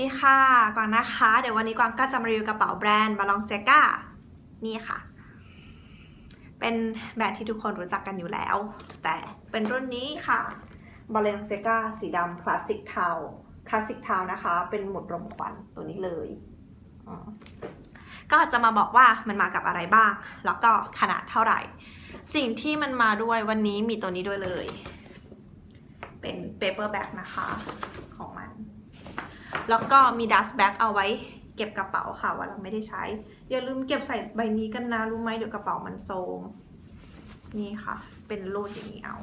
ดีค่ะ กวางนะคะ เดี๋ยววันนี้กวางก็จะมารีวิวกระเป๋าแบรนด์บาลองเซกานี่ค่ะ เป็นแบรนด์ที่ทุกคนรู้จักกันอยู่แล้ว แต่เป็นรุ่นนี้ค่ะบาลองเซกาสีดำคลาสสิกเทา คลาสสิกเทานะคะ เป็นหมุดรมควันตัวนี้เลยก็จะมาบอกว่ามันมากับอะไรบ้าง แล้วก็ขนาดเท่าไหร่ สิ่งที่มันมาด้วยวันนี้มีตัวนี้ด้วยเลย เป็นเปเปอร์แบ็กนะคะของมัน แล้วก็มีดัสแบ็กเอาไว้เก็บกระเป๋าค่ะว่าเราไม่ได้ใช้ อย่าลืมเก็บใส่ใบนี้กันนะรู้ไหมเดี๋ยวกระเป๋ามันโซมนี่ค่ะ เป็นรูดอย่างนี้เอา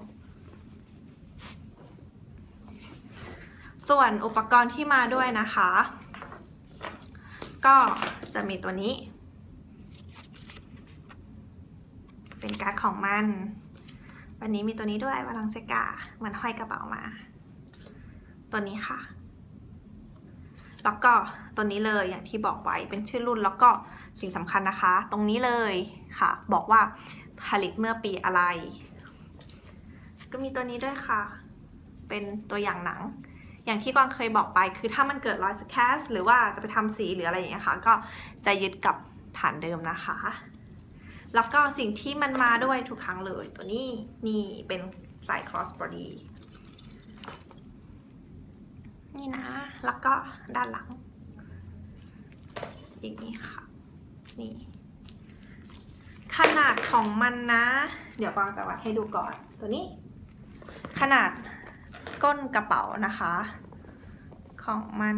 ส่วนอุปกรณ์ที่มาด้วยนะคะ ก็จะมีตัวนี้ เป็นการ์ดของมัน วันนี้มีตัวนี้ด้วยวาลังเซกามันห้อยกระเป๋ามา ตัวนี้ค่ะ แล้วก็ตัวนี้เลยอย่างที่บอกไว้เป็นชื่อรุ่นแล้วก็สิ่งสำคัญนะคะ ตรงนี้เลยค่ะ บอกว่าผลิตเมื่อปีอะไร ก็มีตัวนี้ด้วยค่ะ เป็นตัวอย่างหนัง อย่างที่กวางเคยบอกไป คือถ้ามันเกิดรอยสแคสหรือว่าจะไปทำสีหรืออะไรอย่างเงี้ยค่ะก็จะยึดกับฐานเดิมนะคะ แล้วก็สิ่งที่มันมาด้วยทุกครั้งเลยตัวนี้นี่เป็นสาย cross body นี่นะ แล้วก็ ด้านหลัง อย่างนี้ค่ะ นี่ ขนาดของมันนะ เดี๋ยวกวางจะวัดให้ดูก่อน ตัวนี้ ขนาดก้นกระเป๋านะคะ ของมัน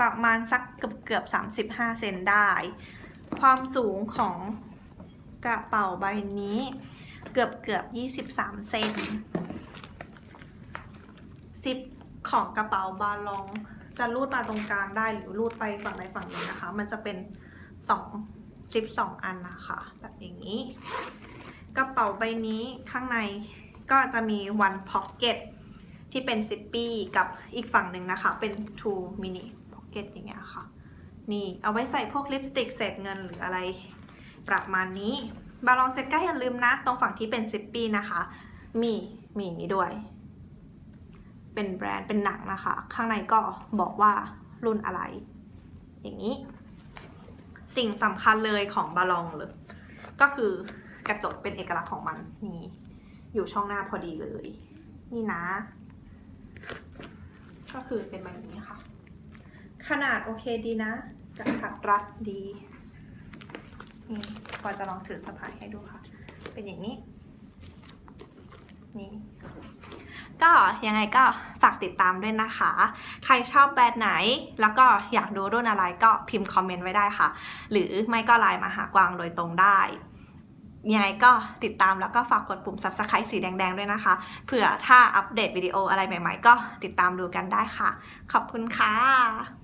ประมาณสักเกือบเกือบ 35 เซนได้ ความสูงของกระเป๋าใบนี้เกือบเกือบ 23 เซนซิปของกระเป๋าบาลอง จะรูดมาตรงกลางได้หรือรูดไปฝั่งใดฝั่งหนึ่งนะคะ มันจะเป็นสองซิปสองอันนะคะแบบอย่างนี้ กระเป๋าใบนี้ข้างในก็จะมี one pocket ที่เป็นซิปปี้กับอีกฝั่งหนึ่งนะคะ เป็น two mini pocket อย่างเงี้ยค่ะ นี่เอาไว้ใส่พวกลิปสติกเศษเงินหรืออะไรประมาณนี้ บาลองเซก้าอย่าลืมนะ ตรงฝั่งที่เป็นซิปปี้นะคะ มีมีอย่างนี้ด้วย เป็นแบรนด์เป็นหนังนะคะ ข้างในก็บอกว่ารุ่นอะไร อย่างนี้ สิ่งสำคัญเลยของบาลองเลย ก็คือกระจกเป็นเอกลักษณ์ของมันนี่อยู่ช่องหน้าพอดีเลย นี่นะ ก็คือเป็นแบบนี้ค่ะ ขนาดโอเคดีนะกระทัดรัดดีนี่ปอจะลองถือสะพายให้ดูค่ะ เป็นอย่างนี้ ก็ยังไงก็ฝากติดตามด้วยนะคะ ใครชอบแบรนด์ไหน แล้วก็อยากดูรุ่นอะไรก็พิมพ์คอมเมนต์ไว้ได้ค่ะ หรือไม่ก็ไลน์มาหากวางโดยตรงได้ยังไงก็ติดตามแล้วก็ฝากกดปุ่ม subscribe สีแดงๆด้วยนะคะ เผื่อถ้าอัปเดตวิดีโออะไรใหม่ๆ ก็ติดตามดูกันได้ค่ะ ขอบคุณค่ะ